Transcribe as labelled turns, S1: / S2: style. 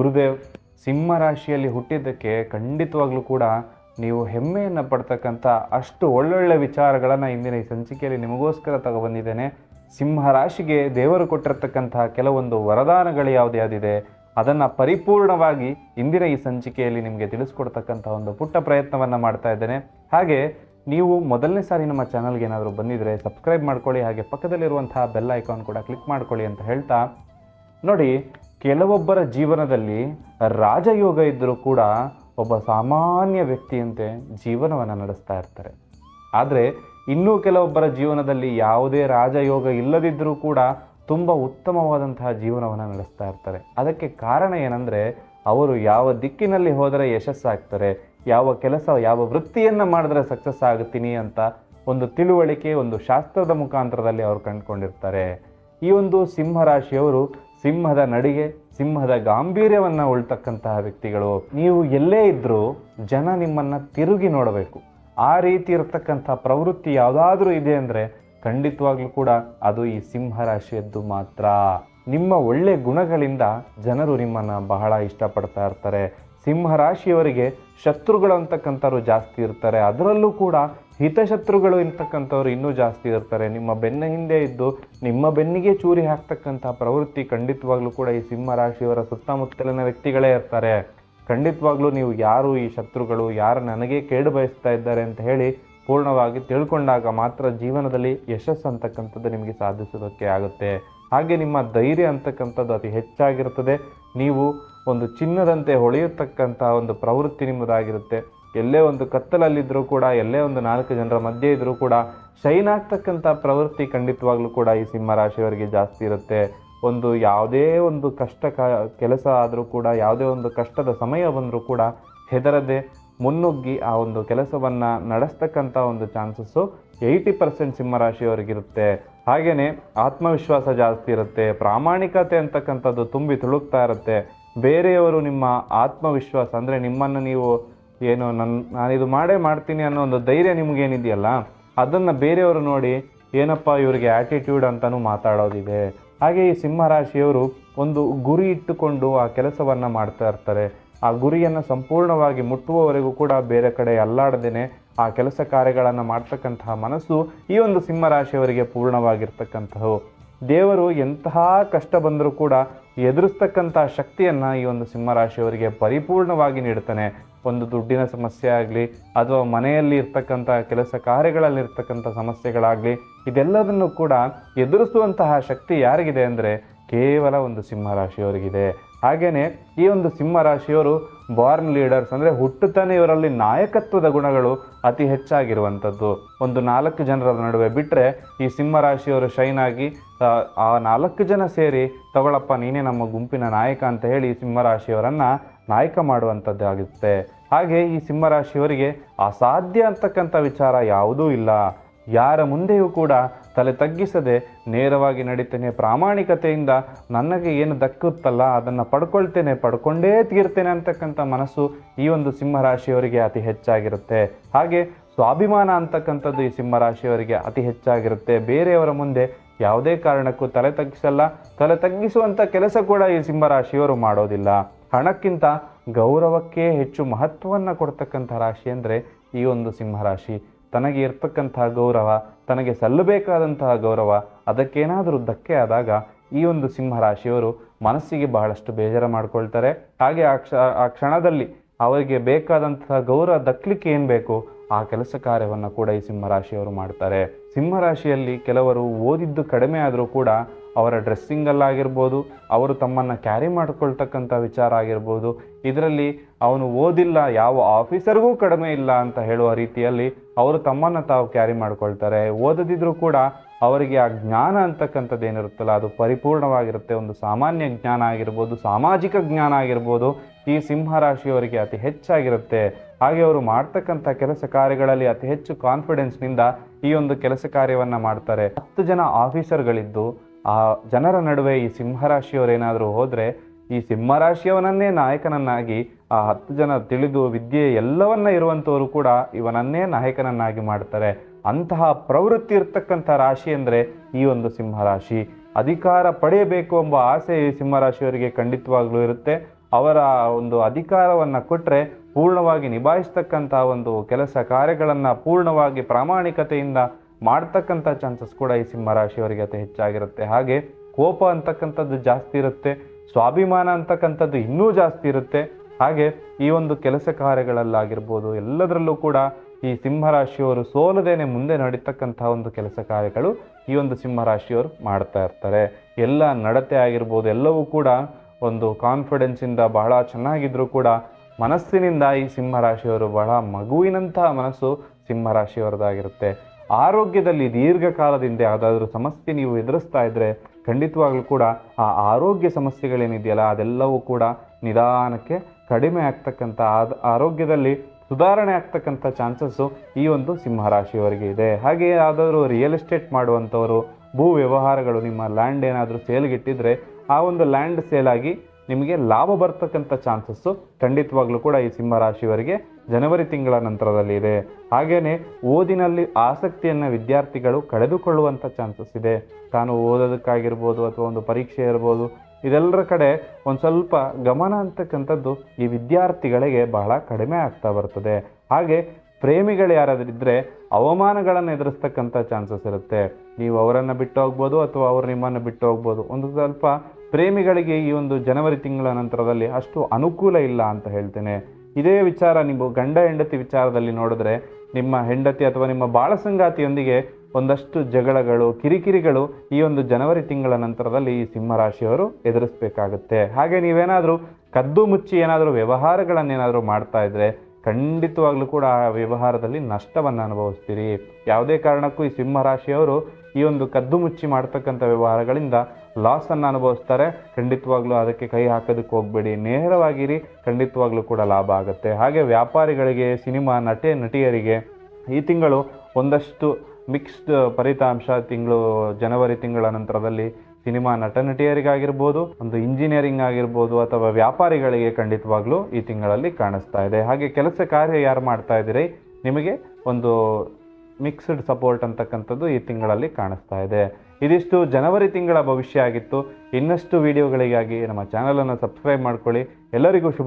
S1: ಗುರುದೇವ್, ಸಿಂಹ ರಾಶಿಯಲ್ಲಿ ಹುಟ್ಟಿದ್ದಕ್ಕೆ ಖಂಡಿತವಾಗ್ಲೂ ಕೂಡ ನೀವು ಹೆಮ್ಮೆಯನ್ನು ಪಡ್ತಕ್ಕಂಥ ಅಷ್ಟು ಒಳ್ಳೊಳ್ಳೆ ವಿಚಾರಗಳನ್ನು ಇಂದಿನ ಈ ಸಂಚಿಕೆಯಲ್ಲಿ ನಿಮಗೋಸ್ಕರ ತಗೊಬಂದಿದ್ದೇನೆ. ಸಿಂಹ ರಾಶಿಗೆ ದೇವರು ಕೊಟ್ಟಿರ್ತಕ್ಕಂತಹ ಕೆಲವೊಂದು ವರದಾನಗಳು ಯಾವ್ದು ಯಾವುದಿದೆ ಅದನ್ನು ಪರಿಪೂರ್ಣವಾಗಿ ಇಂದಿನ ಈ ಸಂಚಿಕೆಯಲ್ಲಿ ನಿಮಗೆ ತಿಳಿಸ್ಕೊಡ್ತಕ್ಕಂಥ ಒಂದು ಪುಟ್ಟ ಪ್ರಯತ್ನವನ್ನು ಮಾಡ್ತಾ ಇದ್ದೇನೆ. ಹಾಗೆ ನೀವು ಮೊದಲನೇ ಸಾರಿ ನಮ್ಮ ಚಾನಲ್ಗೆ ಏನಾದರೂ ಬಂದಿದ್ದರೆ ಸಬ್ಸ್ಕ್ರೈಬ್ ಮಾಡ್ಕೊಳ್ಳಿ, ಹಾಗೆ ಪಕ್ಕದಲ್ಲಿರುವಂತಹ ಬೆಲ್ ಐಕಾನ್ ಕೂಡ ಕ್ಲಿಕ್ ಮಾಡ್ಕೊಳ್ಳಿ ಅಂತ ಹೇಳ್ತಾ ನೋಡಿ ಕೆಲವೊಬ್ಬರ ಜೀವನದಲ್ಲಿ ರಾಜಯೋಗ ಇದ್ದರೂ ಕೂಡ ಒಬ್ಬ ಸಾಮಾನ್ಯ ವ್ಯಕ್ತಿಯಂತೆ ಜೀವನವನ್ನು ನಡೆಸ್ತಾ ಇರ್ತಾರೆ. ಆದರೆ ಇನ್ನೂ ಕೆಲವೊಬ್ಬರ ಜೀವನದಲ್ಲಿ ಯಾವುದೇ ರಾಜಯೋಗ ಇಲ್ಲದಿದ್ದರೂ ಕೂಡ ತುಂಬ ಉತ್ತಮವಾದಂತಹ ಜೀವನವನ್ನು ನಡೆಸ್ತಾ ಇರ್ತಾರೆ. ಅದಕ್ಕೆ ಕಾರಣ ಏನಂದರೆ ಅವರು ಯಾವ ದಿಕ್ಕಿನಲ್ಲಿ ಹೋದರೆ ಯಶಸ್ಸಾಗ್ತಾರೆ, ಯಾವ ಕೆಲಸ, ಯಾವ ವೃತ್ತಿಯನ್ನು ಮಾಡಿದ್ರೆ ಸಕ್ಸಸ್ ಆಗುತ್ತೀನಿ ಅಂತ ಒಂದು ತಿಳುವಳಿಕೆ, ಒಂದು ಶಾಸ್ತ್ರದ ಮುಖಾಂತರದಲ್ಲಿ ಅವರು ಕಂಡುಕೊಂಡಿರ್ತಾರೆ. ಈ ಒಂದು ಸಿಂಹರಾಶಿಯವರು ಸಿಂಹದ ನಡಿಗೆ ಸಿಂಹದ ಗಾಂಭೀರ್ಯವನ್ನು ಉಳ್ತಕ್ಕಂತಹ ವ್ಯಕ್ತಿಗಳು. ನೀವು ಎಲ್ಲೇ ಇದ್ದರೂ ಜನ ನಿಮ್ಮನ್ನು ತಿರುಗಿ ನೋಡಬೇಕು. ಆ ರೀತಿ ಇರತಕ್ಕಂಥ ಪ್ರವೃತ್ತಿ ಯಾವುದಾದ್ರೂ ಇದೆ ಅಂದರೆ ಖಂಡಿತವಾಗ್ಲೂ ಕೂಡ ಅದು ಈ ಸಿಂಹ ರಾಶಿಯದ್ದು ಮಾತ್ರ. ನಿಮ್ಮ ಒಳ್ಳೆ ಗುಣಗಳಿಂದ ಜನರು ನಿಮ್ಮನ್ನು ಬಹಳ ಇಷ್ಟಪಡ್ತಾ ಇರ್ತಾರೆ. ಸಿಂಹ ರಾಶಿಯವರಿಗೆ ಶತ್ರುಗಳು ಅಂತಕ್ಕಂಥವ್ರು ಜಾಸ್ತಿ ಇರ್ತಾರೆ. ಅದರಲ್ಲೂ ಕೂಡ ಹಿತಶತ್ರುಗಳು ಇರ್ತಕ್ಕಂಥವ್ರು ಇನ್ನೂ ಜಾಸ್ತಿ ಇರ್ತಾರೆ. ನಿಮ್ಮ ಬೆನ್ನ ಹಿಂದೆ ಇದ್ದು, ನಿಮ್ಮ ಬೆನ್ನಿಗೆ ಚೂರಿ ಹಾಕ್ತಕ್ಕಂಥ ಪ್ರವೃತ್ತಿ ಖಂಡಿತವಾಗ್ಲೂ ಕೂಡ ಈ ಸಿಂಹ ರಾಶಿಯವರ ಸುತ್ತಮುತ್ತಲಿನ ವ್ಯಕ್ತಿಗಳೇ ಇರ್ತಾರೆ. ಖಂಡಿತವಾಗ್ಲೂ ನೀವು ಯಾರು ಈ ಶತ್ರುಗಳು, ಯಾರು ನನಗೆ ಕೇಡು ಬಯಸ್ತಾ ಇದ್ದಾರೆ ಅಂತ ಹೇಳಿ ಪೂರ್ಣವಾಗಿ ತಿಳ್ಕೊಂಡಾಗ ಮಾತ್ರ ಜೀವನದಲ್ಲಿ ಯಶಸ್ಸು ಅಂತಕ್ಕಂಥದ್ದು ನಿಮಗೆ ಸಾಧಿಸೋದಕ್ಕೆ ಆಗುತ್ತೆ. ಹಾಗೆ ನಿಮ್ಮ ಧೈರ್ಯ ಅಂತಕ್ಕಂಥದ್ದು ಅತಿ ಹೆಚ್ಚಾಗಿರ್ತದೆ. ನೀವು ಒಂದು ಚಿನ್ನದಂತೆ ಹೊಳೆಯತಕ್ಕಂಥ ಒಂದು ಪ್ರವೃತ್ತಿ ನಿಮ್ಮದಾಗಿರುತ್ತೆ. ಎಲ್ಲೇ ಒಂದು ಕತ್ತಲಲ್ಲಿದ್ದರೂ ಕೂಡ, ಎಲ್ಲೇ ಒಂದು ನಾಲ್ಕು ಜನರ ಮಧ್ಯೆ ಇದ್ದರೂ ಕೂಡ, ಶೈನ್ ಆಗ್ತಕ್ಕಂಥ ಪ್ರವೃತ್ತಿ ಖಂಡಿತವಾಗ್ಲೂ ಕೂಡ ಈ ಸಿಂಹ ರಾಶಿಯವರಿಗೆ ಜಾಸ್ತಿ ಇರುತ್ತೆ. ಒಂದು ಯಾವುದೇ ಒಂದು ಕಷ್ಟ ಕೆಲಸ ಆದರೂ ಕೂಡ, ಯಾವುದೇ ಒಂದು ಕಷ್ಟದ ಸಮಯ ಬಂದರೂ ಕೂಡ ಹೆದರದೆ ಮುನ್ನುಗ್ಗಿ ಆ ಒಂದು ಕೆಲಸವನ್ನು ನಡೆಸ್ತಕ್ಕಂಥ ಒಂದು ಚಾನ್ಸಸ್ಸು ಏಯ್ಟಿ ಪರ್ಸೆಂಟ್ ಸಿಂಹರಾಶಿಯವರಿಗಿರುತ್ತೆ ಹಾಗೆಯೇ ಆತ್ಮವಿಶ್ವಾಸ ಜಾಸ್ತಿ ಇರುತ್ತೆ. ಪ್ರಾಮಾಣಿಕತೆ ಅಂತಕ್ಕಂಥದ್ದು ತುಂಬಿ ತುಳುಕ್ತಾ ಇರುತ್ತೆ. ಬೇರೆಯವರು ನಿಮ್ಮ ಆತ್ಮವಿಶ್ವಾಸ, ಅಂದರೆ ನಿಮ್ಮನ್ನು ನೀವು ಏನು ನನ್ನ ನಾನಿದು ಮಾಡೇ ಮಾಡ್ತೀನಿ ಅನ್ನೋ ಒಂದು ಧೈರ್ಯ ನಿಮಗೇನಿದೆಯಲ್ಲ ಅದನ್ನು ಬೇರೆಯವರು ನೋಡಿ ಏನಪ್ಪ ಇವರಿಗೆ ಆ್ಯಟಿಟ್ಯೂಡ್ ಅಂತಲೂ ಮಾತಾಡೋದಿದೆ. ಹಾಗೆ ಈ ಸಿಂಹರಾಶಿಯವರು ಒಂದು ಗುರಿ ಇಟ್ಟುಕೊಂಡು ಆ ಕೆಲಸವನ್ನು ಮಾಡ್ತಾ ಇರ್ತಾರೆ. ಆ ಗುರಿಯನ್ನು ಸಂಪೂರ್ಣವಾಗಿ ಮುಟ್ಟುವವರೆಗೂ ಕೂಡ ಬೇರೆ ಕಡೆ ಅಲ್ಲಾಡದೇನೆ ಆ ಕೆಲಸ ಕಾರ್ಯಗಳನ್ನು ಮಾಡ್ತಕ್ಕಂತಹ ಮನಸ್ಸು ಈ ಒಂದು ಸಿಂಹರಾಶಿಯವರಿಗೆ ಪೂರ್ಣವಾಗಿರ್ತಕ್ಕಂಥವು ದೇವರು ಎಂತಹ ಕಷ್ಟ ಬಂದರೂ ಕೂಡ ಎದುರಿಸ್ತಕ್ಕಂಥ ಶಕ್ತಿಯನ್ನು ಈ ಒಂದು ಸಿಂಹರಾಶಿಯವರಿಗೆ ಪರಿಪೂರ್ಣವಾಗಿ ನೀಡ್ತಾನೆ ಒಂದು ದುಡ್ಡಿನ ಸಮಸ್ಯೆ ಆಗಲಿ, ಅಥವಾ ಮನೆಯಲ್ಲಿ ಇರ್ತಕ್ಕಂಥ ಕೆಲಸ ಕಾರ್ಯಗಳಲ್ಲಿ ಇರ್ತಕ್ಕಂಥ ಸಮಸ್ಯೆಗಳಾಗಲಿ ಇದೆಲ್ಲದನ್ನು ಕೂಡ ಎದುರಿಸುವಂತಹ ಶಕ್ತಿ ಯಾರಿಗಿದೆ ಅಂದರೆ ಕೇವಲ ಒಂದು ಸಿಂಹರಾಶಿಯವರಿಗಿದೆ. ಹಾಗೆಯೇ ಈ ಒಂದು ಸಿಂಹರಾಶಿಯವರು ಬಾರ್ನ್ ಲೀಡರ್ಸ್ ಅಂದರೆ ಹುಟ್ಟುತ್ತಾನೆ ಇವರಲ್ಲಿ ನಾಯಕತ್ವದ ಗುಣಗಳು ಅತಿ ಹೆಚ್ಚಾಗಿರುವಂಥದ್ದು. ಒಂದು ನಾಲ್ಕು ಜನರ ನಡುವೆ ಬಿಟ್ಟರೆ ಈ ಸಿಂಹರಾಶಿಯವರು ಶೈನ್ ಆಗಿ ಆ, ನಾಲ್ಕು ಜನ ಸೇರಿ ತಗೊಳಪ್ಪ ನೀನೇ ನಮ್ಮ ಗುಂಪಿನ ನಾಯಕ ಅಂತ ಹೇಳಿ ಸಿಂಹರಾಶಿಯವರನ್ನು ನಾಯಕ ಮಾಡುವಂಥದ್ದಾಗುತ್ತೆ ಹಾಗೆ ಈ ಸಿಂಹರಾಶಿಯವರಿಗೆ ಅಸಾಧ್ಯ ಅಂತಕ್ಕಂಥ ವಿಚಾರ ಯಾವುದೂ ಇಲ್ಲ. ಯಾರ ಮುಂದೆಯೂ ಕೂಡ ತಲೆ ತಗ್ಗಿಸದೆ ನೇರವಾಗಿ ನಡೀತೇನೆ. ಪ್ರಾಮಾಣಿಕತೆಯಿಂದ ನನಗೆ ಏನು ದಕ್ಕುತ್ತಲ್ಲ, ಅದನ್ನು ಪಡ್ಕೊಳ್ತೇನೆ, ಪಡ್ಕೊಂಡೇ ತೀರ್ತೇನೆ ಅಂತಕ್ಕಂಥ ಮನಸ್ಸು ಈ ಒಂದು ಸಿಂಹರಾಶಿಯವರಿಗೆ ಅತಿ ಹೆಚ್ಚಾಗಿರುತ್ತೆ. ಹಾಗೆ ಸ್ವಾಭಿಮಾನ ಅಂತಕ್ಕಂಥದ್ದು ಈ ಸಿಂಹರಾಶಿಯವರಿಗೆ ಅತಿ ಹೆಚ್ಚಾಗಿರುತ್ತೆ. ಬೇರೆಯವರ ಮುಂದೆ ಯಾವುದೇ ಕಾರಣಕ್ಕೂ ತಲೆ ತಗ್ಗಿಸಲ್ಲ. ತಲೆ ತಗ್ಗಿಸುವಂಥ ಕೆಲಸ ಕೂಡ ಈ ಸಿಂಹರಾಶಿಯವರು ಮಾಡೋದಿಲ್ಲ. ಹಣಕ್ಕಿಂತ ಗೌರವಕ್ಕೆ ಹೆಚ್ಚು ಮಹತ್ವವನ್ನು ಕೊಡ್ತಕ್ಕಂಥ ರಾಶಿ ಅಂದರೆ ಈ ಒಂದು ಸಿಂಹರಾಶಿ. ತನಗೆ ಇರ್ತಕ್ಕಂಥ ಗೌರವ ತನಗೆ ಸಲ್ಲಬೇಕಾದಂತಹ ಗೌರವ ಅದಕ್ಕೇನಾದರೂ ಧಕ್ಕೆ ಆದಾಗ ಈ ಒಂದು ಸಿಂಹರಾಶಿಯವರು ಮನಸ್ಸಿಗೆ ಬಹಳಷ್ಟು ಬೇಜಾರು ಮಾಡ್ಕೊಳ್ತಾರೆ. ಹಾಗೆ ಆ ಕ್ಷ, ಆ ಕ್ಷಣದಲ್ಲಿ ಅವರಿಗೆ ಬೇಕಾದಂತಹ ಗೌರವ ದಕ್ಕಲಿಕ್ಕೆ ಏನು ಬೇಕು? ಆ ಕೆಲಸ ಕಾರ್ಯವನ್ನು ಕೂಡ ಈ ಸಿಂಹರಾಶಿಯವರು ಮಾಡ್ತಾರೆ. ಸಿಂಹರಾಶಿಯಲ್ಲಿ ಕೆಲವರು ಓದಿದ್ದು ಕಡಿಮೆ ಆದರೂ ಕೂಡ ಅವರ ಡ್ರೆಸ್ಸಿಂಗಲ್ಲಾಗಿರ್ಬೋದು, ಅವರು ತಮ್ಮನ್ನು ಕ್ಯಾರಿ ಮಾಡಿಕೊಳ್ತಕ್ಕಂಥ ವಿಚಾರ ಆಗಿರ್ಬೋದು, ಇದರಲ್ಲಿ ಅವನು ಓದಿಲ್ಲ, ಯಾವ ಆಫೀಸರ್ಗೂ ಕಡಿಮೆ ಇಲ್ಲ ಅಂತ ಹೇಳುವ ರೀತಿಯಲ್ಲಿ ಅವರು ತಮ್ಮನ್ನು ತಾವು ಕ್ಯಾರಿ ಮಾಡ್ಕೊಳ್ತಾರೆ. ಓದದಿದ್ರೂ ಕೂಡ ಅವರಿಗೆ ಆ ಜ್ಞಾನ ಅಂತಕ್ಕಂಥದ್ದು ಏನಿರುತ್ತಲ್ಲ ಅದು ಪರಿಪೂರ್ಣವಾಗಿರುತ್ತೆ. ಒಂದು ಸಾಮಾನ್ಯ ಜ್ಞಾನ ಆಗಿರ್ಬೋದು, ಸಾಮಾಜಿಕ ಜ್ಞಾನ ಆಗಿರ್ಬೋದು, ಈ ಸಿಂಹರಾಶಿಯವರಿಗೆ ಅತಿ ಹೆಚ್ಚಾಗಿರುತ್ತೆ. ಹಾಗೆ ಅವರು ಮಾಡ್ತಕ್ಕಂಥ ಕೆಲಸ ಕಾರ್ಯಗಳಲ್ಲಿ ಅತಿ ಹೆಚ್ಚು ಕಾನ್ಫಿಡೆನ್ಸ್ನಿಂದ ಈ ಒಂದು ಕೆಲಸ ಕಾರ್ಯವನ್ನು ಮಾಡ್ತಾರೆ. ಹತ್ತು ಜನ ಆಫೀಸರ್ಗಳಿದ್ದು ಆ ಜನರ ನಡುವೆ ಈ ಸಿಂಹರಾಶಿಯವರೇನಾದರೂ ಹೋದರೆ ಈ ಸಿಂಹರಾಶಿಯವನನ್ನೇ ನಾಯಕನನ್ನಾಗಿ, ಆ ಹತ್ತು ಜನ ತಿಳಿದು ವಿದ್ಯೆ ಎಲ್ಲವನ್ನ ಇರುವಂಥವರು ಕೂಡ ಇವನನ್ನೇ ನಾಯಕನನ್ನಾಗಿ ಮಾಡ್ತಾರೆ. ಅಂತಹ ಪ್ರವೃತ್ತಿ ಇರ್ತಕ್ಕಂಥ ರಾಶಿ ಅಂದರೆ ಈ ಒಂದು ಸಿಂಹರಾಶಿ. ಅಧಿಕಾರ ಪಡೆಯಬೇಕು ಎಂಬ ಆಸೆ ಈ ಸಿಂಹರಾಶಿಯವರಿಗೆ ಖಂಡಿತವಾಗಲೂ ಇರುತ್ತೆ. ಅವರ ಒಂದು ಅಧಿಕಾರವನ್ನು ಕೊಟ್ಟರೆ ಪೂರ್ಣವಾಗಿ ನಿಭಾಯಿಸ್ತಕ್ಕಂಥ ಒಂದು ಕೆಲಸ ಕಾರ್ಯಗಳನ್ನು ಪೂರ್ಣವಾಗಿ ಪ್ರಾಮಾಣಿಕತೆಯಿಂದ ಮಾಡ್ತಕ್ಕಂಥ ಚಾನ್ಸಸ್ ಕೂಡ ಈ ಸಿಂಹ ರಾಶಿಯವರಿಗೆ ಅತಿ ಹೆಚ್ಚಾಗಿರುತ್ತೆ. ಹಾಗೆ ಕೋಪ ಅಂತಕ್ಕಂಥದ್ದು ಜಾಸ್ತಿ ಇರುತ್ತೆ, ಸ್ವಾಭಿಮಾನ ಅಂತಕ್ಕಂಥದ್ದು ಇನ್ನೂ ಜಾಸ್ತಿ ಇರುತ್ತೆ. ಹಾಗೆ ಈ ಒಂದು ಕೆಲಸ ಕಾರ್ಯಗಳಲ್ಲಾಗಿರ್ಬೋದು, ಎಲ್ಲದರಲ್ಲೂ ಕೂಡ ಈ ಸಿಂಹರಾಶಿಯವರು ಸೋಲದೇನೆ ಮುಂದೆ ನಡೀತಕ್ಕಂತಹ ಒಂದು ಕೆಲಸ ಕಾರ್ಯಗಳು ಈ ಒಂದು ಸಿಂಹರಾಶಿಯವರು ಮಾಡ್ತಾ ಇರ್ತಾರೆ. ಎಲ್ಲ ನಡತೆ ಆಗಿರ್ಬೋದು, ಎಲ್ಲವೂ ಕೂಡ ಒಂದು ಕಾನ್ಫಿಡೆನ್ಸಿಂದ ಬಹಳ ಚೆನ್ನಾಗಿದ್ರೂ ಕೂಡ ಮನಸ್ಸಿನಿಂದ ಈ ಸಿಂಹರಾಶಿಯವರು ಬಹಳ ಮಗುವಿನಂತಹ ಮನಸ್ಸು ಸಿಂಹರಾಶಿಯವರದಾಗಿರುತ್ತೆ ಆರೋಗ್ಯದಲ್ಲಿ ದೀರ್ಘಕಾಲದಿಂದ ಯಾವುದಾದ್ರೂ ಸಮಸ್ಯೆ ನೀವು ಎದುರಿಸ್ತಾ ಇದ್ದರೆ ಖಂಡಿತವಾಗ್ಲೂ ಕೂಡ ಆ ಆರೋಗ್ಯ ಸಮಸ್ಯೆಗಳೇನಿದೆಯಲ್ಲ, ಅದೆಲ್ಲವೂ ಕೂಡ ನಿಧಾನಕ್ಕೆ ಕಡಿಮೆ ಆಗ್ತಕ್ಕಂಥ ಆರೋಗ್ಯದಲ್ಲಿ ಸುಧಾರಣೆ ಆಗ್ತಕ್ಕಂಥ ಚಾನ್ಸಸ್ಸು ಈ ಒಂದು ಸಿಂಹರಾಶಿಯವರಿಗೆ ಇದೆ. ಹಾಗೆ ಯಾವುದಾದ್ರೂ ರಿಯಲ್ ಎಸ್ಟೇಟ್ ಮಾಡುವಂಥವರು, ಭೂ ವ್ಯವಹಾರಗಳು ನಿಮ್ಮ ಲ್ಯಾಂಡ್ ಏನಾದರೂ ಸೇಲ್ಗಿಟ್ಟಿದ್ರೆ ಆ ಒಂದು ಲ್ಯಾಂಡ್ ಸೇಲ್ ಆಗಿ ನಿಮಗೆ ಲಾಭ ಬರ್ತಕ್ಕಂಥ ಚಾನ್ಸಸ್ಸು ಖಂಡಿತವಾಗ್ಲೂ ಕೂಡ ಈ ಸಿಂಹರಾಶಿಯವರಿಗೆ ಜನವರಿ ತಿಂಗಳ ನಂತರದಲ್ಲಿ ಇದೆ. ಹಾಗೆಯೇ ಓದಿನಲ್ಲಿ ಆಸಕ್ತಿಯನ್ನು ವಿದ್ಯಾರ್ಥಿಗಳು ಕಳೆದುಕೊಳ್ಳುವಂಥ ಚಾನ್ಸಸ್ ಇದೆ. ತಾನು ಓದೋದಕ್ಕಾಗಿರ್ಬೋದು ಅಥವಾ ಒಂದು ಪರೀಕ್ಷೆ ಇರ್ಬೋದು, ಇದೆಲ್ಲರ ಕಡೆ ಒಂದು ಸ್ವಲ್ಪ ಗಮನ ಅಂತಕ್ಕಂಥದ್ದು ಈ ವಿದ್ಯಾರ್ಥಿಗಳಿಗೆ ಬಹಳ ಕಡಿಮೆ ಆಗ್ತಾ ಬರ್ತದೆ. ಹಾಗೆ ಪ್ರೇಮಿಗಳು ಯಾರಾದರೂ ಇದ್ದರೆ ಅವಮಾನಗಳನ್ನು ಎದುರಿಸ್ತಕ್ಕಂಥ ಚಾನ್ಸಸ್ ಇರುತ್ತೆ. ನೀವು ಅವರನ್ನು ಬಿಟ್ಟು ಹೋಗ್ಬೋದು ಅಥವಾ ಅವರು ನಿಮ್ಮನ್ನು ಬಿಟ್ಟು ಹೋಗ್ಬೋದು. ಒಂದು ಸ್ವಲ್ಪ ಪ್ರೇಮಿಗಳಿಗೆ ಈ ಒಂದು ಜನವರಿ ತಿಂಗಳ ನಂತರದಲ್ಲಿ ಅಷ್ಟು ಅನುಕೂಲ ಇಲ್ಲ ಅಂತ ಹೇಳ್ತೇನೆ. ಇದೇ ವಿಚಾರ ನೀವು ಗಂಡ ಹೆಂಡತಿ ವಿಚಾರದಲ್ಲಿ ನೋಡಿದ್ರೆ ನಿಮ್ಮ ಹೆಂಡತಿ ಅಥವಾ ನಿಮ್ಮ ಬಾಳ ಸಂಗಾತಿಯೊಂದಿಗೆ ಒಂದಷ್ಟು ಜಗಳಗಳು, ಕಿರಿಕಿರಿಗಳು ಈ ಒಂದು ಜನವರಿ ತಿಂಗಳ ನಂತರದಲ್ಲಿ ಈ ಸಿಂಹರಾಶಿಯವರು ಎದುರಿಸಬೇಕಾಗುತ್ತೆ. ಹಾಗೆ ನೀವೇನಾದರೂ ಕದ್ದು ಮುಚ್ಚಿ ಏನಾದರೂ ವ್ಯವಹಾರಗಳನ್ನೇನಾದರೂ ಮಾಡ್ತಾ ಇದ್ರೆ ಖಂಡಿತವಾಗ್ಲೂ ಕೂಡ ಆ ವ್ಯವಹಾರದಲ್ಲಿ ನಷ್ಟವನ್ನು ಅನುಭವಿಸ್ತೀರಿ. ಯಾವುದೇ ಕಾರಣಕ್ಕೂ ಈ ಸಿಂಹರಾಶಿಯವರು ಈ ಒಂದು ಕದ್ದು ಮುಚ್ಚಿ ಮಾಡ್ತಕ್ಕಂಥ ವ್ಯವಹಾರಗಳಿಂದ ಲಾಸನ್ನು ಅನುಭವಿಸ್ತಾರೆ. ಖಂಡಿತವಾಗ್ಲೂ ಅದಕ್ಕೆ ಕೈ ಹಾಕೋದಕ್ಕೆ ಹೋಗಬೇಡಿ. ನೇರವಾಗಿರಿ, ಖಂಡಿತವಾಗ್ಲೂ ಕೂಡ ಲಾಭ ಆಗುತ್ತೆ. ಹಾಗೆ ವ್ಯಾಪಾರಿಗಳಿಗೆ, ಸಿನಿಮಾ ನಟೆ, ನಟಿಯರಿಗೆ ಈ ತಿಂಗಳು ಒಂದಷ್ಟು ಮಿಕ್ಸ್ಡ್ ಫಲಿತಾಂಶ ತಿಂಗಳು ಜನವರಿ ತಿಂಗಳ ನಂತರದಲ್ಲಿ ಸಿನಿಮಾ ನಟ ನಟಿಯರಿಗಾಗಿರ್ಬೋದು, ಒಂದು ಇಂಜಿನಿಯರಿಂಗ್ ಆಗಿರ್ಬೋದು ಅಥವಾ ವ್ಯಾಪಾರಿಗಳಿಗೆ ಖಂಡಿತವಾಗ್ಲೂ ಈ ತಿಂಗಳಲ್ಲಿ ಕಾಣಿಸ್ತಾ ಇದೆ. ಹಾಗೆ ಕೆಲಸ ಕಾರ್ಯ ಯಾರು ಮಾಡ್ತಾ ಇದ್ದೀರಿ? ನಿಮಗೆ ಒಂದು ಮಿಕ್ಸ್ಡ್ ಸಪೋರ್ಟ್ ಅಂತಕ್ಕಂಥದ್ದು ಈ ತಿಂಗಳಲ್ಲಿ ಕಾಣಿಸ್ತಾ ಇದೆ. ಇದಿಷ್ಟು ಜನವರಿ ತಿಂಗಳ ಭವಿಷ್ಯ ಆಗಿತ್ತು. ಇನ್ನಷ್ಟು ವಿಡಿಯೋಗಳಿಗಾಗಿ ನಮ್ಮ ಚಾನಲನ್ನು ಸಬ್ಸ್ಕ್ರೈಬ್ ಮಾಡ್ಕೊಳ್ಳಿ. ಎಲ್ಲರಿಗೂ ಶುಭ